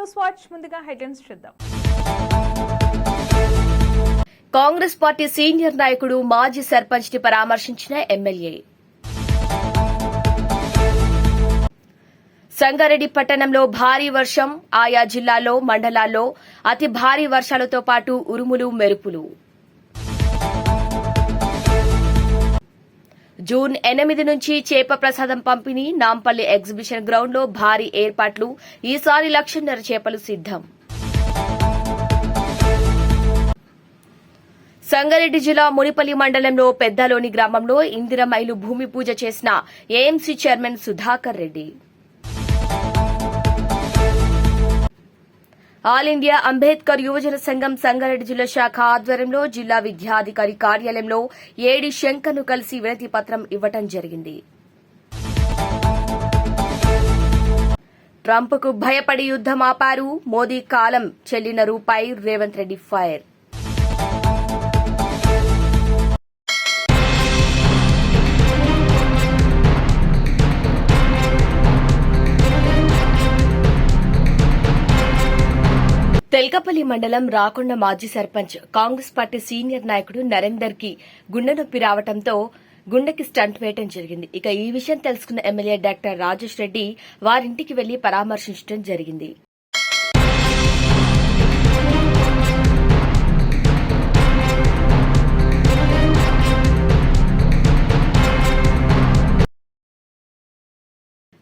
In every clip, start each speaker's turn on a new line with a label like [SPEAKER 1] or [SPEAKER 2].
[SPEAKER 1] News watch ముందుగా headlines చూద్దాం.
[SPEAKER 2] Congress party senior నాయకుడు మాజీ సర్పంచ్ని పరామర్శించిన ఎమ్మెల్యే. సంగారెడ్డి పట్టణంలో భారీ వర్షం ఆయా జిల్లాల్లో మండలాల్లో అతి భారీ వర్షాలతో పాటు ఉరుములు మెరుపులు. జూన్ ఎనిమిది నుంచి చేప ప్రసాదం పంపిణీ నాంపల్లి ఎగ్జిబిషన్ గ్రౌండ్లో భారీ ఏర్పాట్లు. ఈసారి లక్షన్నర చేపలు సిద్దం సంగారెడ్డి జిల్లా మునిపల్లి మండలంలో పెద్దలోని గ్రామంలో ఇందిరమైలు భూమి పూజ చేసిన AMC chairman Sudhakar Reddy. All India Ambedkar యువజన సంఘం సంగారెడ్డి జిల్లా శాఖ ఆధ్వర్యంలో జిల్లా విద్యాధికారి కార్యాలయంలో ఏడి శంకర్ను కలిసి వినతి పత్రం ఇవ్వటం జరిగింది. ట్రంప్కు భయపడి యుద్దం ఆపారు మోదీ కాలం చెల్లిన రూపాయి రేవంత్ రెడ్డి ఫైర్. తెల్కపల్లి మండలం రాకొండ మాజీ సర్పంచ్ కాంగ్రెస్ పార్టీ సీనియర్ నాయకుడు నరేందర్కి గుండె నొప్పి రావడంతో గుండెకి స్టంట్ వేయటం జరిగింది. ఇక ఈ విషయం తెలుసుకున్న ఎమ్మెల్యే డాక్టర్ రాజేష్ రెడ్డి వారింటికి వెళ్ళి పరామర్శించడం జరిగింది.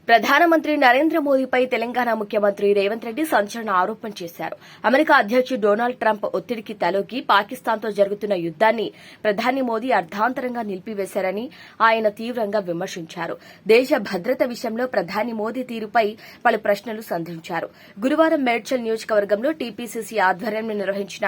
[SPEAKER 2] ప్రధానమంత్రి నరేంద్ర మోదీపై తెలంగాణ ముఖ్యమంత్రి రేవంత్ రెడ్డి సంచలన ఆరోపణ చేశారు. అమెరికా అధ్యక్షుడు డొనాల్డ్ ట్రంప్ ఒత్తిడికి తలొగ్గి పాకిస్తాన్తో జరుగుతున్న యుద్దాన్ని ప్రధాని మోదీ అర్ధాంతరంగా నిలిపివేశారని ఆయన తీవ్రంగా విమర్శించారు. దేశ భద్రత విషయంలో ప్రధాని మోదీ తీరుపై పలు ప్రశ్నలు సంధించారు. గురువారం మేడ్చల్ నియోజకవర్గంలో టీపీసీసీ ఆధ్వర్యంలో నిర్వహించిన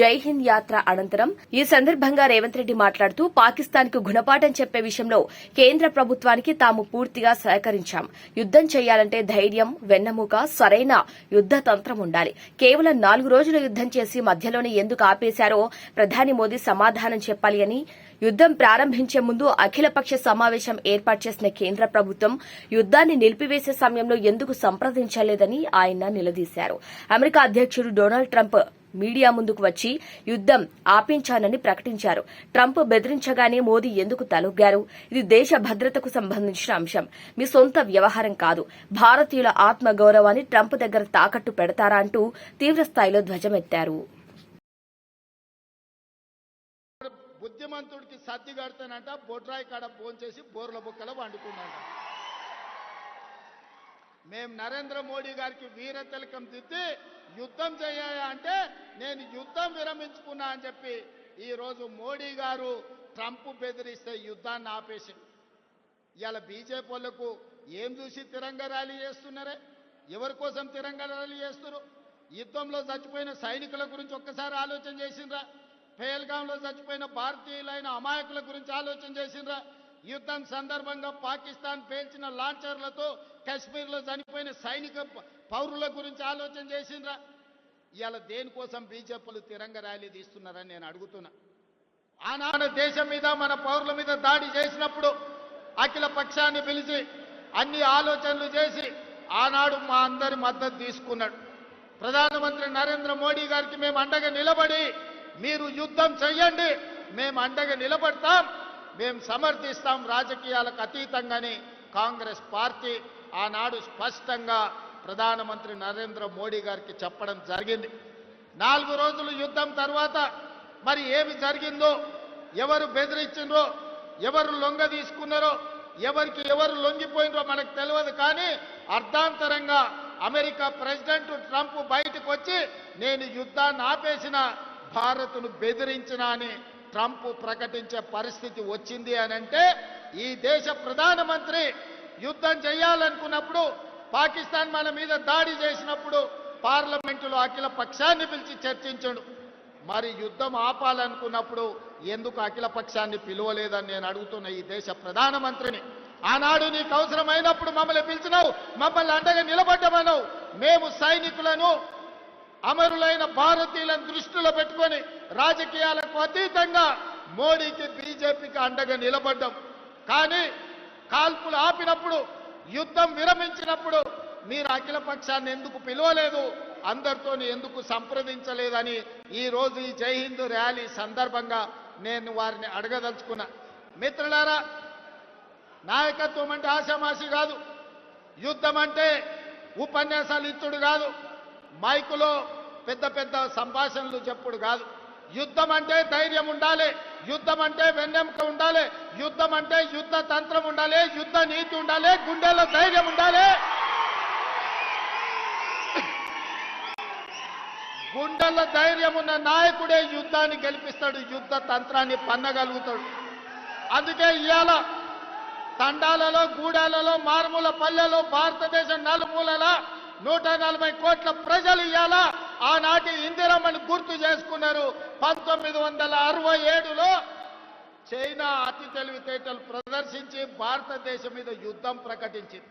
[SPEAKER 2] జై హింద్ యాత్ర అనంతరం ఈ సందర్భంగా రేవంత్ రెడ్డి మాట్లాడుతూ పాకిస్తాన్కు గుణపాఠం చెప్పే విషయంలో కేంద్ర ప్రభుత్వానికి తాము పూర్తిగా సహకరించాం. యుద్దం చేయాలంటే ధైర్యం వెన్నెముక సరైన యుద్ద తంత్రం ఉండాలి. కేవలం నాలుగు రోజులు యుద్దం చేసి మధ్యలోనే ఎందుకు ఆపేశారో ప్రధాని మోదీ సమాధానం చెప్పాలి అని యుద్దం ప్రారంభించే ముందు అఖిలపక్ష సమావేశం ఏర్పాటు చేసిన కేంద్ర ప్రభుత్వం యుద్దాన్ని నిలిపివేసే సమయంలో ఎందుకు సంప్రదించలేదని ఆయన నిలదీశారు. అమెరికా అధ్యక్షుడు డొనాల్డ్ ట్రంప్ మీడియా ముందుకు వచ్చి యుద్దం ఆపించానని ప్రకటించారు. ట్రంప్ బెదిరించగానే మోదీ ఎందుకు తలొగ్గారు? ఇది దేశ భద్రతకు సంబంధించిన అంశం. మీ సొంత వ్యవహారం కాదు. భారతీయుల ఆత్మ గౌరవాన్ని ట్రంప్ దగ్గర తాకట్టు పెడతారా అంటూ తీవ్రస్థాయిలో ధ్వజమెత్తారు.
[SPEAKER 3] బుద్ధిమంతుడికి సర్ది కడతానంట బొడ్రాయి కాడ భోంచేసి బోర్ల బుక్కల వండుకున్నాడు మేం నరేంద్ర మోడీ గారికి వీర తిలకం దిద్ది యుద్ధం చేయాలి అంటే నేను యుద్ధం విరమించుకున్నా అని చెప్పి ఈరోజు మోడీ గారు ట్రంప్ బెదిరిస్తే యుద్ధాన్ని ఆపేసి ఇవాళ బీజేపీ వాళ్ళకు ఏం చూసి తిరంగ ర్యాలీ చేస్తున్నారే? ఎవరి కోసం తిరంగ ర్యాలీ చేస్తున్నారు యుద్ధంలో చచ్చిపోయిన సైనికుల గురించి ఒక్కసారి ఆలోచన చేసిండ్రా? పేల్గాంలో చచ్చిపోయిన భారతీయులైన అమాయకుల గురించి ఆలోచన చేసిండ్రా? యుద్ధం సందర్భంగా పాకిస్తాన్ పేల్చిన లాంచర్లతో కశ్మీర్లో చనిపోయిన సైనిక పౌరుల గురించి ఆలోచన చేసిండ్రా. ఇవాళ దేనికోసం బీజేపీలు తిరంగ ర్యాలీ తీస్తున్నారని నేను అడుగుతున్నా. ఆనాడు దేశం మీద మన పౌరుల మీద దాడి చేసినప్పుడు అఖిల పక్షాన్ని పిలిచి అన్ని ఆలోచనలు చేసి ఆనాడు మా అందరి మద్దతు తీసుకున్నాడు. ప్రధానమంత్రి నరేంద్ర మోడీ గారికి మేము అండగా నిలబడి మీరు యుద్ధం చెయ్యండి మేము అండగా నిలబడతాం. మేము సమర్థిస్తాం రాజకీయాలకు అతీతంగానే కాంగ్రెస్ పార్టీ ఆనాడు స్పష్టంగా ప్రధానమంత్రి నరేంద్ర మోడీ గారికి చెప్పడం జరిగింది. నాలుగు రోజులు యుద్ధం తర్వాత మరి ఏమి జరిగిందో ఎవరు బెదిరించిండ్రో ఎవరు లొంగ తీసుకున్నారో ఎవరికి ఎవరు లొంగిపోయినరో మనకు తెలియదు కానీ అర్ధాంతరంగా అమెరికా ప్రెసిడెంట్ ట్రంప్ బయటకు వచ్చి నేను యుద్ధాన్ని ఆపేసిన భారత్ను బెదిరించిన అని ట్రంప్ ప్రకటించే పరిస్థితి వచ్చింది అని అంటే ఈ దేశ ప్రధానమంత్రి యుద్ధం చేయాలనుకున్నప్పుడు పాకిస్తాన్ మన మీద దాడి చేసినప్పుడు పార్లమెంటులో అఖిల పక్షాన్ని పిలిచి చర్చించడు. మరి యుద్ధం ఆపాలనుకున్నప్పుడు ఎందుకు అఖిల పక్షాన్ని పిలువలేదని నేను అడుగుతున్న ఈ దేశ ప్రధానమంత్రిని ఆనాడు నీకు అవసరమైనప్పుడు మమ్మల్ని పిలిచినావు మమ్మల్ని అండగా నిలబడ్డమన్నావు. మేము సైనికులను అమరులైన భారతీయులను దృష్టిలో పెట్టుకొని రాజకీయాలకు అతీతంగా మోడీకి బీజేపీకి అండగా నిలబడ్డం. కానీ కాల్పులు ఆపినప్పుడు యుద్ధం విరమించినప్పుడు మీరు అఖిల పక్షాన్ని ఎందుకు పిలవలేదు? అందరితో ఎందుకు సంప్రదించలేదని ఈ రోజు ఈ జై హింద్ ర్యాలీ సందర్భంగా నేను వారిని అడగదలుచుకున్నా. మిత్రులారా నాయకత్వం అంటే ఆశామాషి కాదు. యుద్ధం అంటే ఉపన్యాసాలు ఇచ్చుడు కాదు. మైకులో పెద్ద పెద్ద సంభాషణలు చెప్పుడు కాదు. యుద్ధం అంటే ధైర్యం ఉండాలి. యుద్ధం అంటే వెన్నెంక ఉండాలి. యుద్ధం అంటే యుద్ధ తంత్రం ఉండాలి. యుద్ధ నీతి ఉండాలి. గుండెల్లో ధైర్యం ఉండాలి. గుండెల్లో ధైర్యం ఉన్న నాయకుడే యుద్ధాన్ని గెలిపిస్తాడు. యుద్ధ తంత్రాన్ని పన్నగలుగుతాడు. అందుకే ఇవాళ తండాలలో గూడాలలో మారుమూల పల్లెలో భారతదేశం నలుమూలల నూట నలభై కోట్ల ప్రజలు ఇవాళ ఆనాటి ఇందిరమ్మని గుర్తు చేసుకున్నారు పంతొమ్మిది వందల అరవై ఏడులో చైనా అతి తెలివితేటలు ప్రదర్శించి భారతదేశం మీద యుద్ధం ప్రకటించింది.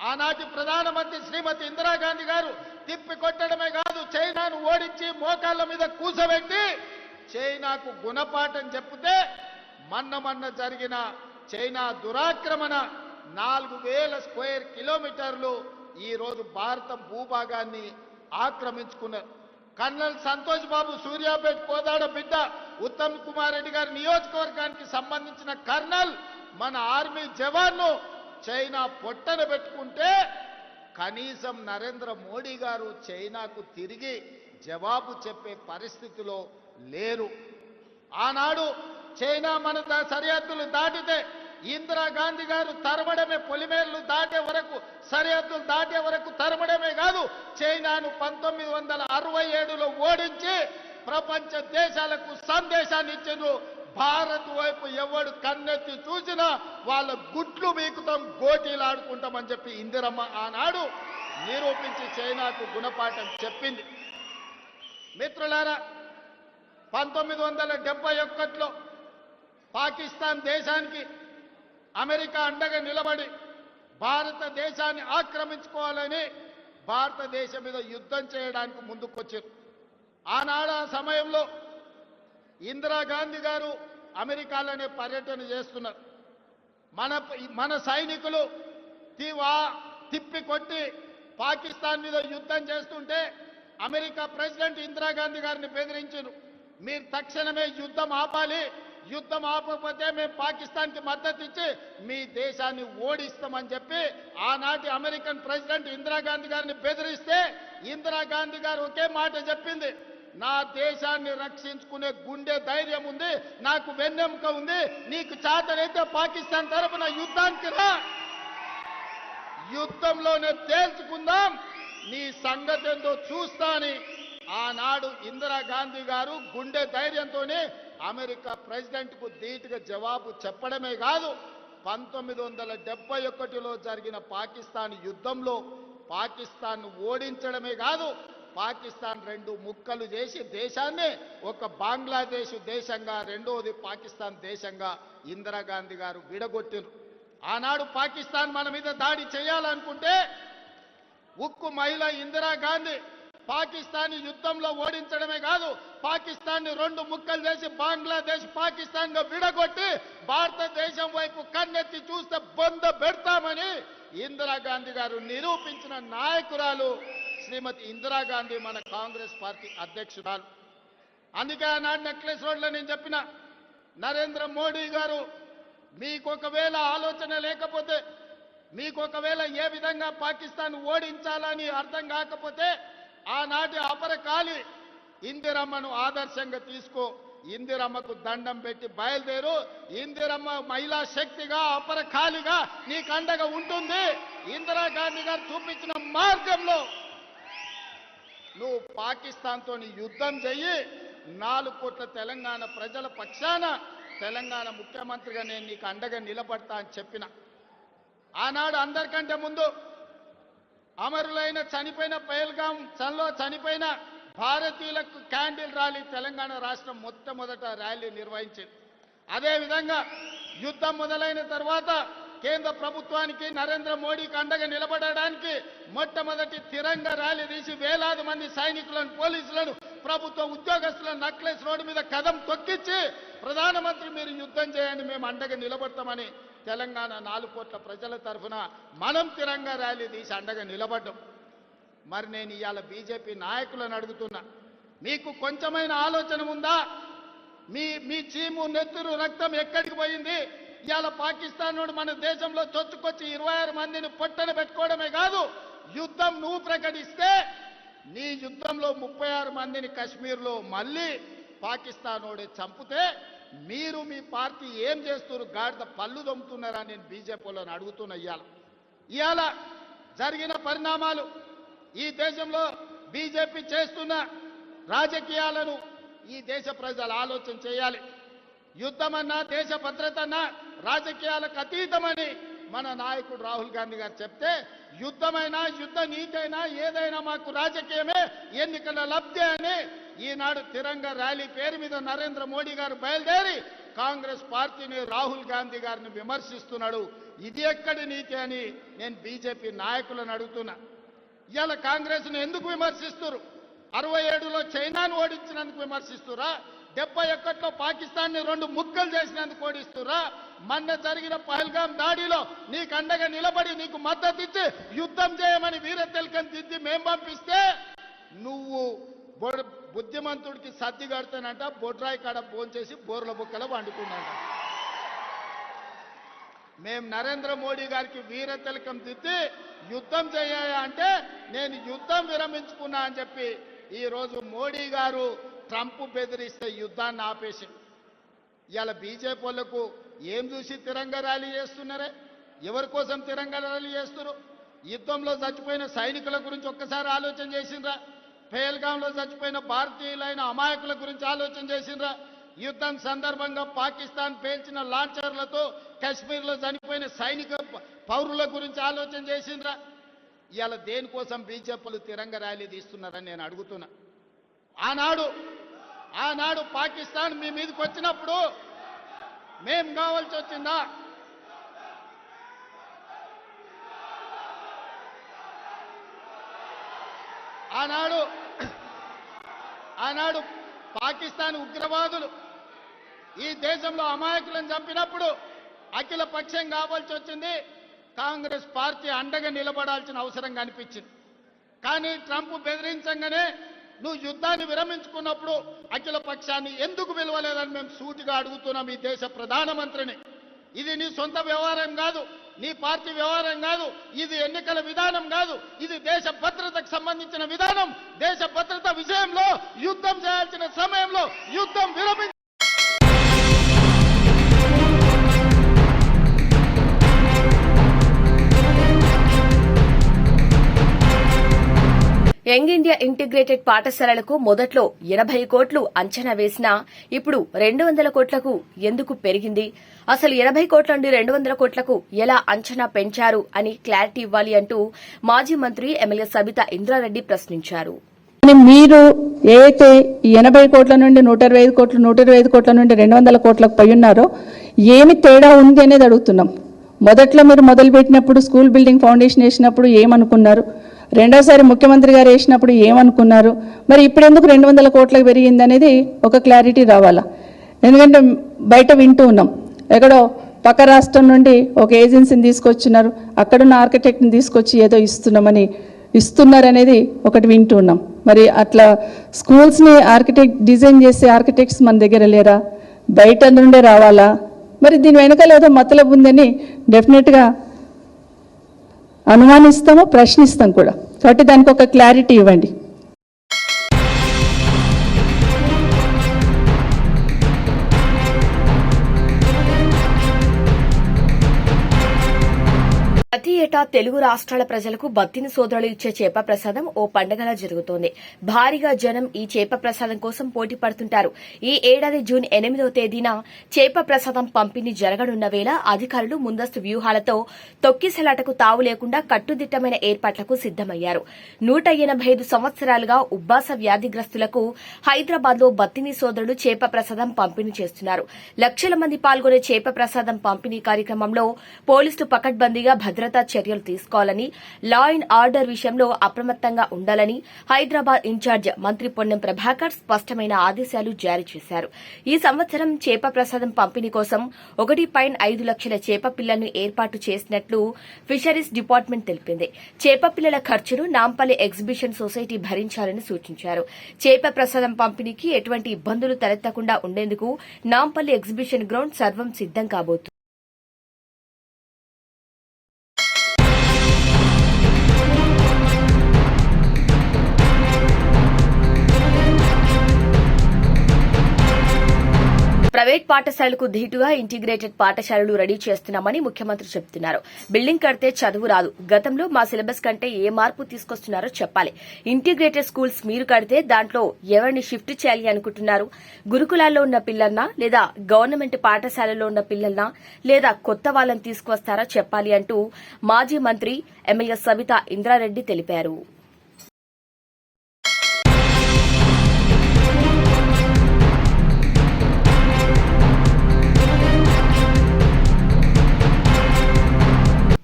[SPEAKER 3] ఆనాటి ప్రధానమంత్రి శ్రీమతి ఇందిరాగాంధీ గారు తిప్పి కొట్టడమే కాదు చైనాను ఓడించి మోకాళ్ళ మీద కూసబెట్టి చైనాకు గుణపాఠం చెప్తే మన్న మన్న జరిగిన చైనా దురాక్రమణ నాలుగు వేల స్క్వేర్ కిలోమీటర్లు ఈరోజు భారత భూభాగాన్ని ఆక్రమించుకున్నారు కర్నల్ సంతోష్ బాబు సూర్యాపేట కోదాడ బిడ్డ ఉత్తమ్ కుమార్ రెడ్డి గారి నియోజకవర్గానికి సంబంధించిన కర్నల్ మన ఆర్మీ జవాన్ను చైనా పొట్టన పెట్టుకుంటే కనీసం నరేంద్ర మోడీ గారు చైనాకు తిరిగి జవాబు చెప్పే పరిస్థితిలో లేరు. ఆనాడు చైనా మన సరిహద్దులు దాటితే ఇందిరాగాంధీ గారు తరమడమే పొలిమేర్లు దాటే వరకు సరిహద్దులు దాటే వరకు తరమడమే కాదు చైనాను పంతొమ్మిది వందల అరవై ఏడులో ఓడించి ప్రపంచ దేశాలకు సందేశాన్ని ఇచ్చిండ్రు. భారత్ వైపు ఎవడు కన్నెత్తి చూసినా వాళ్ళ గుట్లు మీకుతాం గోటీలు ఆడుకుంటామని చెప్పి ఇందిరమ్మ ఆనాడు నిరూపించి చైనాకు గుణపాఠం చెప్పింది. మిత్రులారా పంతొమ్మిది వందల డెబ్బై ఒకటిలో పాకిస్తాన్ దేశానికి అమెరికా అండగా నిలబడి భారతదేశాన్ని ఆక్రమించుకోవాలని భారతదేశం మీద యుద్ధం చేయడానికి ముందుకొచ్చారు. ఆనాడు ఆ సమయంలో ఇందిరాగాంధీ గారు అమెరికాలోనే పర్యటన చేస్తున్నారు. మన మన సైనికులు తీవా తిప్పి కొట్టి పాకిస్తాన్ మీద యుద్ధం చేస్తుంటే అమెరికా ప్రెసిడెంట్ ఇందిరాగాంధీ గారిని బెదిరించారు. మీరు తక్షణమే యుద్ధం ఆపాలి యుద్ధం ఆపకపోతే మేము పాకిస్తాన్కి మద్దతు ఇచ్చి మీ దేశాన్ని ఓడిస్తామని చెప్పి ఆనాటి అమెరికన్ ప్రెసిడెంట్ ఇందిరాగాంధీ గారిని బెదిరిస్తే ఇందిరాగాంధీ గారు ఒకే మాట చెప్పింది. నా దేశాన్ని రక్షించుకునే గుండె ధైర్యం ఉంది నాకు వెన్నెముక ఉంది నీకు చేతనైతే పాకిస్తాన్ తరపున యుద్ధానికి రా. యుద్ధంలోనే తేల్చుకుందాం నీ సంగతి ఏందో చూస్తా అని ఆనాడు ఇందిరాగాంధీ గారు గుండె ధైర్యంతోనే అమెరికా ప్రెసిడెంట్కు ధీటుగా జవాబు చెప్పడమే కాదు పంతొమ్మిది వందల డెబ్బై ఒకటిలో జరిగిన పాకిస్తాన్ యుద్ధంలో పాకిస్తాన్ ఓడించడమే కాదు పాకిస్తాన్ రెండు ముక్కలు చేసి దేశాన్ని ఒక బంగ్లాదేశ్ దేశంగా రెండవది పాకిస్తాన్ దేశంగా ఇందిరాగాంధీ గారు విడగొట్టిరు. ఆనాడు పాకిస్తాన్ మన మీద దాడి చేయాలనుకుంటే ఉక్కు మహిళ ఇందిరాగాంధీ పాకిస్తాన్ యుద్ధంలో ఓడించడమే కాదు పాకిస్తాన్ని రెండు ముక్కలు చేసి బంగ్లాదేశ్ పాకిస్తాన్గా విడగొట్టి భారతదేశం వైపు కన్నెత్తి చూస్తే బొంద పెడతామని ఇందిరాగాంధీ గారు నిరూపించిన నాయకురాలు శ్రీమతి ఇందిరాగాంధీ మన కాంగ్రెస్ పార్టీ అధ్యక్షురాలు. అందుకే ఆనాడు నెక్లెస్ రోడ్లో నేను చెప్పిన నరేంద్ర మోడీ గారు మీకు ఒకవేళ ఆలోచన లేకపోతే మీకు ఒకవేళ ఏ విధంగా పాకిస్తాన్ ఓడించాలని అర్థం కాకపోతే ఆనాటి అపరకాలి ఇందిరమ్మను ఆదర్శంగా తీసుకో. ఇందిరమ్మకు దండం పెట్టి బయలుదేరు. ఇందిరమ్మ మహిళా శక్తిగా అపరకాలిగా నీకు అండగా ఉంటుంది. ఇందిరాగాంధీ గారు చూపించిన మార్గంలో నువ్వు పాకిస్తాన్తో యుద్ధం చెయ్యి. నాలుగు కోట్ల తెలంగాణ ప్రజల పక్షాన తెలంగాణ ముఖ్యమంత్రిగా నేను నీకు అండగా నిలబడతా అని చెప్పిన. ఆనాడు అందరికంటే ముందు అమరులైన చనిపోయిన పైల్గాం చల్లో చనిపోయిన భారతీయులకు క్యాండిల్ ర్యాలీ తెలంగాణ రాష్ట్రం మొట్టమొదట ర్యాలీ నిర్వహించింది. అదేవిధంగా యుద్ధం మొదలైన తర్వాత కేంద్ర ప్రభుత్వానికి నరేంద్ర మోడీకి అండగా నిలబడడానికి మొట్టమొదటి తిరంగ ర్యాలీ తీసి వేలాది మంది సైనికులను పోలీసులను ప్రభుత్వ ఉద్యోగస్తులను నక్లెస్ రోడ్డు మీద కదం తొక్కించి ప్రధానమంత్రి మీరు యుద్ధం చేయండి మేము అండగా నిలబడతామని తెలంగాణ నాలుగు కోట్ల ప్రజల తరఫున మనం తిరంగా ర్యాలీ తీసి అండగా నిలబడ్డం. మరి నేను ఇవాళ బీజేపీ నాయకులను అడుగుతున్నా. మీకు కొంచెమైన ఆలోచన ఉందా? మీ మీ చీము నెత్తురు రక్తం ఎక్కడికి పోయింది? ఇవాళ పాకిస్తాన్ నుండి మన దేశంలో చొచ్చుకొచ్చి ఇరవై ఆరు మందిని పొట్టన పెట్టుకోవడమే కాదు యుద్ధం నువ్వు ప్రకటిస్తే నీ యుద్ధంలో ముప్పై ఆరు మందిని కశ్మీర్లో మళ్ళీ పాకిస్తాన్ చంపితే మీరు మీ పార్టీ ఏం చేస్తున్నారు? గాడిద పళ్ళు దొమ్ముతున్నారా నేను బీజేపీలను అడుగుతున్నా ఇవాళ ఇవాళ జరిగిన పరిణామాలు ఈ దేశంలో బీజేపీ చేస్తున్న రాజకీయాలను ఈ దేశ ప్రజలు ఆలోచన చేయాలి. యుద్ధమన్నా దేశ భద్రతన్నా రాజకీయాలకు అతీతమని మన నాయకుడు రాహుల్ గాంధీ గారు చెప్తే యుద్ధమైనా యుద్ధ నీతైనా ఏదైనా మాకు రాజకీయమే ఎన్నికల లబ్ధి అని ఈనాడు తిరంగ ర్యాలీ పేరు మీద నరేంద్ర మోడీ గారు బయలుదేరి కాంగ్రెస్ పార్టీని రాహుల్ గాంధీ గారిని విమర్శిస్తున్నాడు. ఇది ఎక్కడి నీతి అని నేను బీజేపీ నాయకులను అడుగుతున్నా. ఇవాళ కాంగ్రెస్ను ఎందుకు విమర్శిస్తున్నారు అరవై ఏడులో చైనాను ఓడించినందుకు విమర్శిస్తురా డెబ్బై ఒకటిలో పాకిస్తాన్ని రెండు ముక్కలు చేసినందుకు ఓడిస్తురా మొన్న జరిగిన పహల్గాం దాడిలో నీకు అండగా నిలబడి నీకు మద్దతు ఇచ్చి యుద్ధం చేయమని వీర తెలకని దిద్ది మేం పంపిస్తే నువ్వు బుద్ధిమంతుడికి సర్ది కడతానంట బొడ్రాయి కాడ భోంచేసి బోర్ల బుక్కల వండుకున్నాంట మేం నరేంద్ర మోడీ గారికి వీర తిలకం దిద్ది యుద్ధం చేయాలంటే నేను యుద్ధం విరమించుకున్నా అని చెప్పి ఈరోజు మోడీ గారు ట్రంప్ బెదిరిస్తే యుద్ధాన్ని ఆపేసి ఇవాళ బీజేపీ వాళ్ళకు ఏం చూసి తిరంగ ర్యాలీ చేస్తున్నారే? ఎవరి కోసం తిరంగ ర్యాలీ చేస్తున్నారు? యుద్ధంలో చచ్చిపోయిన సైనికుల గురించి ఒక్కసారి ఆలోచన చేసిండ్రా? పేల్గాంలో చచ్చిపోయిన భారతీయులైన అమాయకుల గురించి ఆలోచన చేసిండ్రా? యుద్ధం సందర్భంగా పాకిస్తాన్ పేల్చిన లాంచర్లతో కశ్మీర్లో చనిపోయిన సైనిక పౌరుల గురించి ఆలోచన చేసిండ్రా? ఇవాళ దేనికోసం బీజేపీలు తిరంగ ర్యాలీ తీస్తున్నారని నేను అడుగుతున్నా. ఆనాడు ఆనాడు పాకిస్తాన్ మీ మీదకి వచ్చినప్పుడు మేం కావాల్సి వచ్చిందా? ఆనాడు ఆనాడు పాకిస్తాన్ ఉగ్రవాదులు ఈ దేశంలో అమాయకులను చంపినప్పుడు అఖిల పక్షం కావాల్సి వచ్చింది. కాంగ్రెస్ పార్టీ అండగా నిలబడాల్సిన అవసరం కనిపించింది. కానీ ట్రంప్ బెదిరించంగానే నువ్వు యుద్ధాన్ని విరమించుకున్నప్పుడు అఖిల పక్షాన్ని ఎందుకు విలువలేదని మేము సూటిగా అడుగుతున్నాం ఈ దేశ ప్రధానమంత్రిని. ఇది నీ సొంత వ్యవహారం కాదు నీ పార్టీ వ్యవహారం కాదు ఇది ఎన్నికల విధానం కాదు ఇది దేశ భద్రతకు సంబంధించిన విధానం. దేశ భద్రత విషయంలో యుద్ధం చేయాల్సిన సమయంలో యుద్ధం విరమించి
[SPEAKER 2] యంగ్ ఇండియా ఇంటిగ్రేటెడ్ పాఠశాలలకు మొదట్లో ఎనభై కోట్లు అంచనా వేసినా ఇప్పుడు రెండు వందల కోట్లకు ఎందుకు పెరిగింది? అసలు ఎనభై కోట్ల నుండి రెండు వందల కోట్లకు ఎలా అంచనా పెంచారు అని క్లారిటీ ఇవ్వాలి అంటూ మాజీ మంత్రి ఎమ్మెల్యే సబితా ఇంద్రారెడ్డి ప్రశ్నించారు.
[SPEAKER 4] మీరు ఏదైతే ఎనభై కోట్ల నుండి నూట ఇరవై ఐదు కోట్లు నూట ఇరవై ఐదు కోట్ల నుండి రెండు వందల కోట్లకు పోయి ఉన్నారో ఏమి తేడా ఉంది అనేది అడుగుతున్నాం. మొదట్లో మీరు మొదలుపెట్టినప్పుడు స్కూల్ బిల్డింగ్ ఫౌండేషన్ వేసినప్పుడు ఏమనుకున్నారు? రెండోసారి ముఖ్యమంత్రి గారు వేసినప్పుడు ఏమనుకున్నారు? మరి ఇప్పుడు ఎందుకు రెండు వందల కోట్లకు పెరిగింది అనేది ఒక క్లారిటీ రావాలా? ఎందుకంటే బయట వింటూ ఉన్నాం. ఎక్కడో పక్క రాష్ట్రం నుండి ఒక ఏజెన్సీని తీసుకొచ్చినారు. అక్కడున్న ఆర్కిటెక్ట్ని తీసుకొచ్చి ఏదో ఇస్తున్నామని ఇస్తున్నారనేది ఒకటి వింటూ ఉన్నాం. మరి అట్లా స్కూల్స్ని ఆర్కిటెక్ట్ డిజైన్ చేసే ఆర్కిటెక్ట్స్ మన దగ్గర లేరా? బయట నుండే రావాలా? మరి దీని వెనకాల ఏదో మతలబు ఉందని డెఫినెట్గా అనుమానిస్తాము ప్రశ్నిస్తాం కూడా. కాబట్టి దానికి ఒక క్లారిటీ ఇవ్వండి.
[SPEAKER 2] ప్రతి ఏటా తెలుగు రాష్ట్రాల ప్రజలకు బత్తిని సోదరులు ఇచ్చే చేప ప్రసాదం ఓ పండగలా జరుగుతోంది. భారీగా జనం ఈ చేప ప్రసాదం కోసం పోటీ పడుతుంటారు. ఈ ఏడాది జూన్ ఎనిమిదవ తేదీన చేప ప్రసాదం పంపిణీ జరగనున్న వేళ అధికారులు ముందస్తు వ్యూహాలతో తొక్కిసలాటకు తావు లేకుండా కట్టుదిట్టమైన ఏర్పాట్లకు సిద్దమయ్యారు నూట ఎనభై ఐదు సంవత్సరాలుగా ఉబ్బాస వ్యాధిగ్రస్తులకు హైదరాబాద్లో బత్తిని సోదరులు చేప ప్రసాదం పంపిణీ చేస్తున్నారు. లక్షల మంది పాల్గొనే చేప ప్రసాదం పంపిణీ కార్యక్రమంలో పోలీసులు పకడ్బందీగా భద్రత భద్రతా చర్యలు తీసుకోవాలని లా అండ్ ఆర్డర్ విషయంలో అప్రమత్తంగా ఉండాలని హైదరాబాద్ ఇన్ఛార్జ్ మంత్రి పొన్నం ప్రభాకర్ స్పష్టమైన ఆదేశాలు జారీ చేశారు. ఈ సంవత్సరం చేప ప్రసాదం పంపిణీ కోసం ఒకటి పాయింట్ ఐదు లక్షల చేప పిల్లలను ఏర్పాటు చేసినట్లు ఫిషరీస్ డిపార్ట్మెంట్ తెలిపింది. చేప పిల్లల ఖర్చును నాంపల్లి ఎగ్జిబిషన్ సొసైటీ భరించాలని సూచించారు. చేప ప్రసాదం పంపిణీకి ఎటువంటి ఇబ్బందులు తలెత్తకుండా ఉండేందుకు నాంపల్లి ఎగ్జిబిషన్ గ్రౌండ్ సర్వం సిద్దం కాబోతుంది ప్రైవేట్ పాఠశాలకు ధీటుగా ఇంటిగ్రేటెడ్ పాఠశాలలు రెడీ చేస్తున్నామని ముఖ్యమంత్రి చెబుతున్నారు బిల్డింగ్ కడితే చదువు రాదు. గతంలో మా సిలబస్ కంటే ఏ మార్పు తీసుకొస్తున్నారో చెప్పాలి. ఇంటిగ్రేటెడ్ స్కూల్స్ మీరు కడితే దాంట్లో ఎవరిని షిఫ్ట్ చేయాలి అనుకుంటున్నారు? గురుకులాల్లో ఉన్న పిల్లల్నా లేదా గవర్నమెంట్ పాఠశాలలో ఉన్న పిల్లల్నా లేదా కొత్త వాళ్ళని తీసుకువస్తారా చెప్పాలి అంటూ మాజీ మంత్రి ఎమ్మెల్యే సవిత ఇంద్రారెడ్డి తెలిపారు.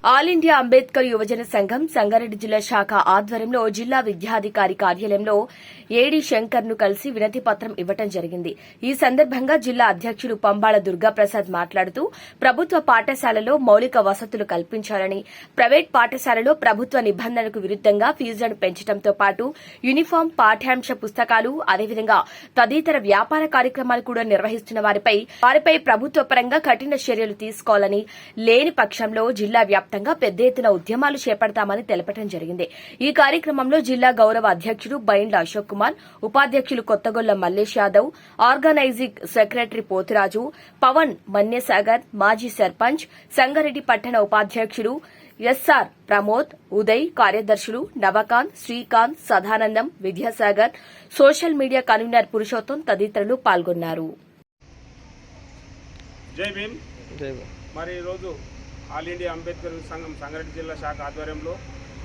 [SPEAKER 2] ఆల్ ఇండియా అంబేద్కర్ యువజన సంఘం సంగారెడ్డి జిల్లా శాఖ ఆధ్వర్యంలో జిల్లా విద్యాధికారి కార్యాలయంలో ఏడీ శంకర్ను కలిసి వినతి పత్రం ఇవ్వటం జరిగింది. ఈ సందర్భంగా జిల్లా అధ్యక్షులు పంబాళ దుర్గాప్రసాద్ మాట్లాడుతూ ప్రభుత్వ పాఠశాలలో మౌలిక వసతులు కల్పించాలని ప్రైవేట్ పాఠశాలలో ప్రభుత్వ నిబంధనలకు విరుద్దంగా ఫీజులను పెంచడంతో పాటు యూనిఫామ్ పాఠ్యాంశ పుస్తకాలు అదేవిధంగా తదితర వ్యాపార కార్యక్రమాలు కూడా నిర్వహిస్తున్న వారిపై వారిపై ప్రభుత్వ పరంగా కఠిన చర్యలు తీసుకోవాలని లేని పక్షంలో జిల్లా వ్యాప్తంగా పెద్ద ఎత్తున ఉద్యమాలు చేపడతామని తెలపడం జరిగింది. ఈ కార్యక్రమంలో జిల్లా గౌరవ అధ్యక్షుడు బైండ్ల అశోక్ కుమార్ ఉపాధ్యక్షులు కొత్తగొల్ల మల్లేష్ యాదవ్ ఆర్గనైజింగ్ సెక్రటరీ పోతురాజు పవన్ మన్యసాగర్ మాజీ సర్పంచ్ సంగారెడ్డి పట్టణ ఉపాధ్యక్షులు ఎస్ఆర్ ప్రమోద్ ఉదయ్ కార్యదర్శులు Navakanth Srikanth Sadanandam Vidyasagar social media convener Purushottam తదితరులు పాల్గొన్నారు.
[SPEAKER 5] జై భీమ్.
[SPEAKER 6] జై బాబు.
[SPEAKER 5] మరి ఈరోజు ఆల్ ఇండియా అంబేద్కర్ సంఘం సంగారెడ్డి జిల్లా శాఖ ఆధ్వర్యంలో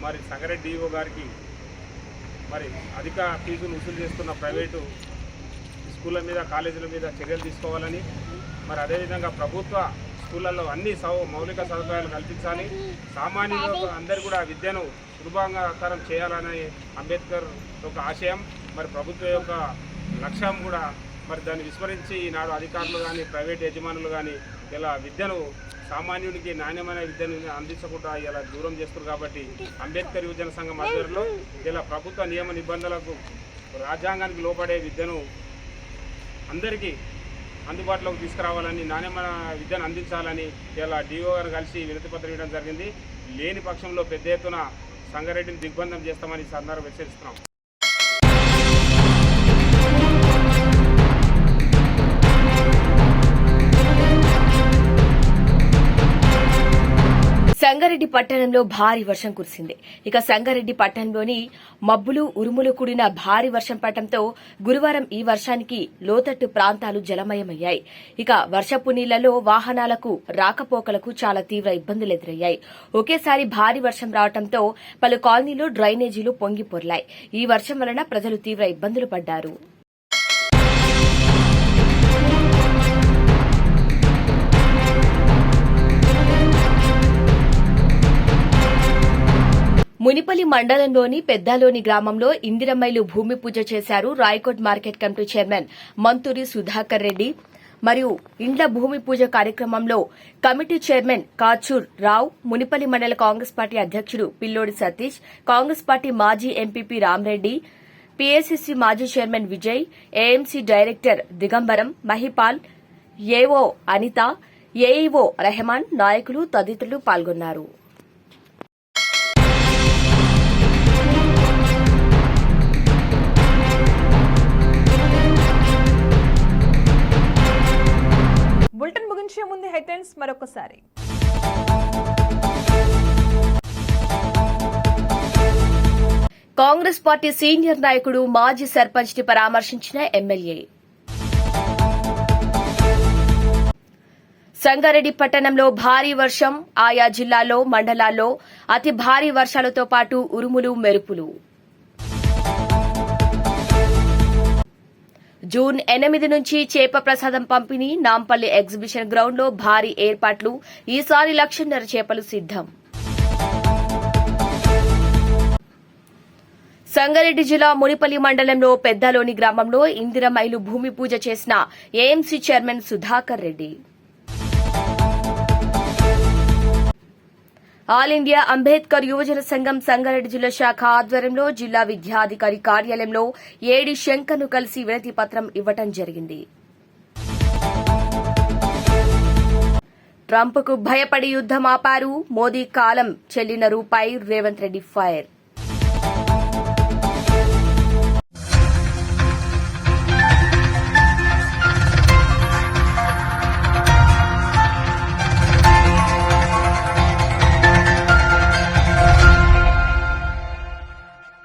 [SPEAKER 5] మరి సంగారెడ్డి డిఓ గారికి మరి అధిక ఫీజులు వసూలు చేస్తున్న ప్రైవేటు స్కూళ్ళ మీద కాలేజీల మీద చర్యలు తీసుకోవాలని మరి అదేవిధంగా ప్రభుత్వ స్కూళ్ళల్లో అన్ని సౌ మౌలిక సదుపాయాలు కల్పించాలి. సామాన్యులకు అందరు కూడా విద్యను సులభంగాకరం చేయాలనే అంబేద్కర్ యొక్క ఆశయం మరి ప్రభుత్వం యొక్క లక్ష్యం కూడా మరి దాన్ని విస్మరించి ఈనాడు అధికారులు కానీ ప్రైవేట్ యజమానులు కానీ ఇలా విద్యను సామాన్యుడికి నాణ్యమైన విద్యను అందించకుండా ఇలా దూరం చేస్తారు కాబట్టి అంబేద్కర్ యువజన సంఘం ఆధ్వర్యంలో ఇలా ప్రభుత్వ నియమ నిబంధనలకు రాజ్యాంగానికి లోపడే విద్యను అందరికీ అందుబాటులోకి తీసుకురావాలని నాణ్యమైన విద్యను అందించాలని ఇలా డిఓ గారు కలిసి వినతి పత్రం ఇవ్వడం జరిగింది. లేని పక్షంలో పెద్ద ఎత్తున సంగారెడ్డిని దిగ్బంధం చేస్తామని సందర్భం హెచ్చరిస్తున్నాం.
[SPEAKER 2] సంగారెడ్డి పట్టణంలో భారీ వర్షం కురిసింది. ఇక సంగారెడ్డి పట్టణంలోని మబ్బులు ఉరుములు కూడిన భారీ వర్షం పడటంతో గురువారం ఈ వర్షానికి లోతట్టు ప్రాంతాలు జలమయమయ్యాయి. ఇక వర్షపు నీళ్ళలో వాహనాలకు రాకపోకలకు చాలా తీవ్ర ఇబ్బందులు ఎదురయ్యాయి. ఒకేసారి భారీ వర్షం రావడంతో పలు కాలనీలు డ్రైనేజీలు పొంగిపొర్లాయి. ఈ వర్షం వలన ప్రజలు తీవ్ర ఇబ్బందులు పడ్డారు. మునిపల్లి మండలంలోని పెద్దలోని గ్రామంలో ఇందిరమ్మైలు భూమి పూజ చేశారు Raikode market committee chairman Manthuri Sudhakar Reddy. మరియు ఇండ్ల భూమి పూజ కార్యక్రమంలో కమిటీ చైర్మన్ కాచూర్ రావు మునిపల్లి మండల కాంగ్రెస్ పార్టీ అధ్యక్షుడు పిల్లోడి సతీష్ కాంగ్రెస్ పార్టీ మాజీ ఎంపీపీ రామ్రెడ్డి పీఏసీసీ మాజీ chairman Vijay AMC director Digambaram Mahipal AO Anitha AEO Rehman నాయకులు తదితరులు పాల్గొన్నారు.
[SPEAKER 1] బులెటిన్ ముందు హెడ్లైన్స్ మరొకసారి.
[SPEAKER 2] కాంగ్రెస్ పార్టీ సీనియర్ నాయకుడు మాజీ సర్పంచ్ని పరామర్శించిన ఎమ్మెల్యే. సంగారెడ్డి పట్టణంలో భారీ వర్షం ఆయా జిల్లాల్లో మండలాల్లో అతి భారీ వర్షాలతో పాటు ఉరుములు మెరుపులు. జూన్ ఎనిమిది నుంచి చేప ప్రసాదం పంపిణీ నాంపల్లి ఎగ్జిబిషన్ గ్రౌండ్లో భారీ ఏర్పాట్లు. ఈసారి లక్షన్నర చేపలు సిద్దం సంగారెడ్డి జిల్లా మునిపల్లి మండలంలో పెద్దలోని గ్రామంలో ఇందిరమైలు భూమి పూజ చేసిన AMC chairman Sudhakar Reddy. All India Ambedkar యువజన సంఘం సంగారెడ్డి జిల్లా శాఖ ఆధ్వర్యంలో జిల్లా విద్యాధికారి కార్యాలయంలో ఏడి శంకర్ను కలిసి వినతి పత్రం ఇవ్వటం జరిగింది. ట్రంప్కు భయపడి యుద్దం ఆపారు మోదీ కాలం చెల్లిన రూపాయి రేవంత్ రెడ్డి ఫైర్.